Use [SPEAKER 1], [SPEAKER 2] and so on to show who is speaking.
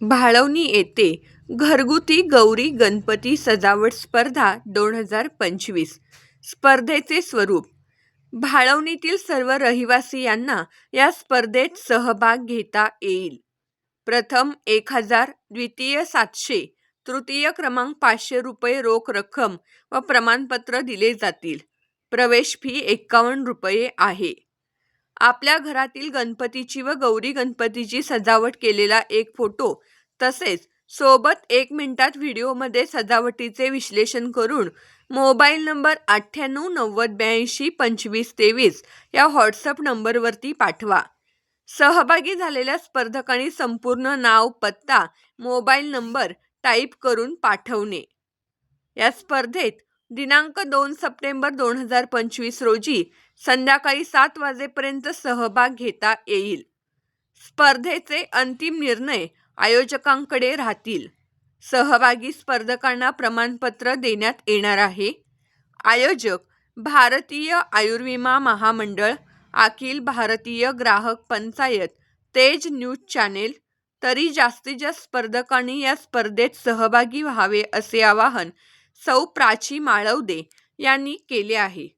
[SPEAKER 1] भाळवणी येथे घरगुती गौरी गणपती सजावट स्पर्धा दोन हजार पंचवीस. स्पर्धेचे स्वरूप. भाळवणीतील सर्व रहिवासियांना या स्पर्धेत सहभाग घेता येईल. प्रथम एक हजार द्वितीय सातशे तृतीय क्रमांक पाचशे रुपये रोख रक्कम व प्रमाणपत्र दिले जातील. प्रवेश फी एकावन्न रुपये आहे. आपल्या घरातील गणपतीची व गौरी गणपतीची सजावट केलेला एक फोटो. तसेच सोबत एक मिनिटात व्हिडिओमध्ये सजावटीचे विश्लेषण करून मोबाईल नंबर अठ्ठ्याण्णव नव्वद ब्याऐंशी पंचवीस तेवीस या व्हॉट्सअप नंबरवरती पाठवा. सहभागी झालेल्या स्पर्धकांनी संपूर्ण नाव पत्ता मोबाईल नंबर टाईप करून पाठवणे. या स्पर्धेत दिनांक दोन सप्टेंबर दोन हजार पंचवीस रोजी संध्याकाळी सात वाजेपर्यंत सहभाग घेता येईल. स्पर्धेचे अंतिम निर्णय आयोजकांकडे राहतील. सहभागी स्पर्धकांना प्रमाणपत्र देण्यात येणार आहे. आयोजक भारतीय आयुर्विमा महामंडळ अखिल भारतीय ग्राहक पंचायत तेज न्यूज चॅनेल तरी जास्तीत जास्त स्पर्धकांनी या स्पर्धेत सहभागी व्हावे असे आवाहन सौ प्राची माळवदे यांनी केले आहे.